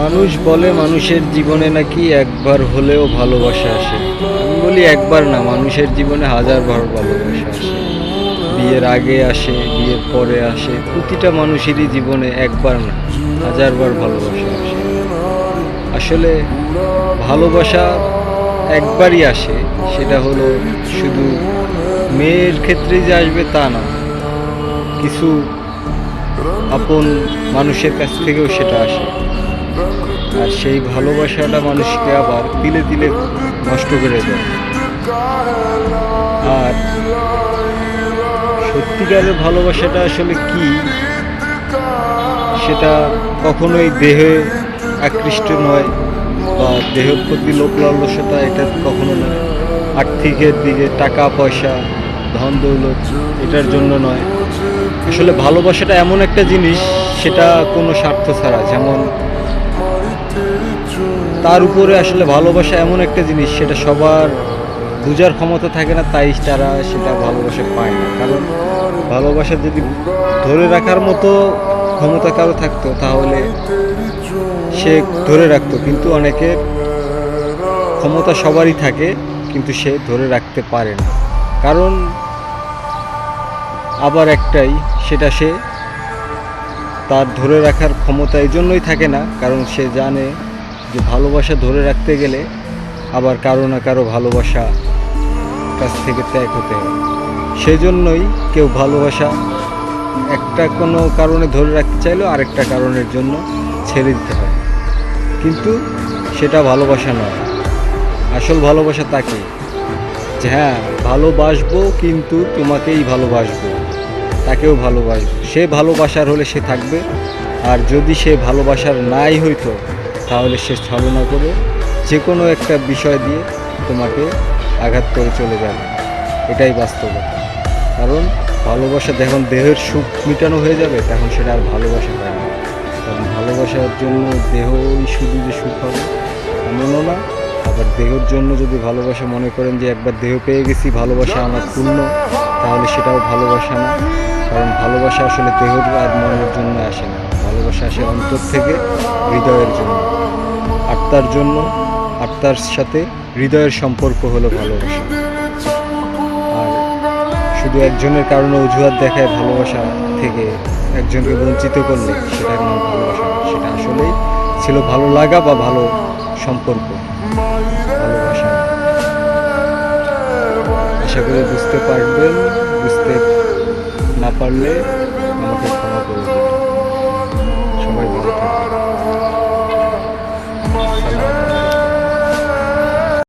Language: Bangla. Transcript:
মানুষ বলে মানুষের জীবনে নাকি একবার হলেও ভালোবাসা আসে। আমি বলি একবার না, মানুষের জীবনে হাজার বার ভালোবাসা আসে। বিয়ের আগে আসে, বিয়ের পরে আসে, প্রতিটা মানুষেরই জীবনে একবার না, হাজারবার ভালোবাসা আসে। আসলে ভালোবাসা একবারই আসে, সেটা হলো শুধু মেয়ের ক্ষেত্রে যে আসবে তা না, কিছু আপন মানুষের কাছ থেকেও সেটা আসে। আর সেই ভালোবাসাটা মানুষকে আবার তিলে তিলে নষ্ট করে দেয়। আর সত্যিকারের ভালোবাসাটা আসলে কি, সেটা কখনোই দেহে আকৃষ্ট নয় বা দেহের প্রতি লোক লালসতা এটা কখনো নয়। আর্থিকের দিকে টাকা, পয়সা, ধন, দৌলত এটার জন্য নয়। আসলে ভালোবাসাটা এমন একটা জিনিস, সেটা কোনো স্বার্থ ছাড়া। যেমন তার উপরে আসলে ভালোবাসা এমন একটা জিনিস, সেটা সবার বোঝার ক্ষমতা থাকে না, তাই তারা সেটা ভালোবাসা পায় না। কারণ ভালোবাসা যদি ধরে রাখার মতো ক্ষমতা কারও থাকতো, তাহলে সে ধরে রাখতো। কিন্তু অনেকের ক্ষমতা সবারই থাকে, কিন্তু সে ধরে রাখতে পারে না। কারণ আবার একটাই, সেটা সে তার ধরে রাখার ক্ষমতা এই জন্যই থাকে না, কারণ সে জানে যে ভালোবাসা ধরে রাখতে গেলে আবার কারও না কারও ভালোবাসা কাছ থেকে ত্যাগ হতে হয়। সেই জন্যই কেউ ভালোবাসা একটা কোনো কারণে ধরে রাখতে চাইলেও আরেকটা কারণের জন্য ছেড়ে দিতে হয়। কিন্তু সেটা ভালোবাসা নয়। আসল ভালোবাসা তাকে যে হ্যাঁ ভালোবাসবো কিন্তু তোমাকেই ভালোবাসবো, তাকেও ভালোবাসবো। সে ভালোবাসার হলে সে থাকবে। আর যদি সে ভালোবাসার নাই হইতো তাহলে সে ছলনা করে যে কোনো একটা বিষয় দিয়ে তোমাকে আঘাত করে চলে যাবে। এটাই বাস্তবতা। কারণ ভালোবাসা যখন দেহের সুখ মিটানো হয়ে যাবে, তখন সেটা আর ভালোবাসা হয় না। কারণ ভালোবাসার জন্য দেহই শুধু যে সুখ হবে, এমনও না। আবার দেহের জন্য যদি ভালোবাসা মনে করেন যে একবার দেহ পেয়ে গেছি, ভালোবাসা আমার পূর্ণ, তাহলে সেটাও ভালোবাসা না। কারণ ভালোবাসা আসলে দেহর আর মনের জন্য আসে না। ভালোবাসা আসে অন্তর থেকে হৃদয়ের জন্য। আত্মার জন্য, আত্মার সাথে হৃদয়ের সম্পর্ক হলো ভালোবাসা। আর শুধু একজনের কারণে অজুহাত দেখায় ভালোবাসা থেকে একজনকে বঞ্চিত করলে সেটা কোনো ভালোবাসা সেটা আসলেই ছিল ভালো লাগা বা ভালো সম্পর্ক। ভালোবাসা। আশা করি বুঝতে পারবেন, বুঝতে না পারলে আমাকে ক্ষমা করে দেবেন।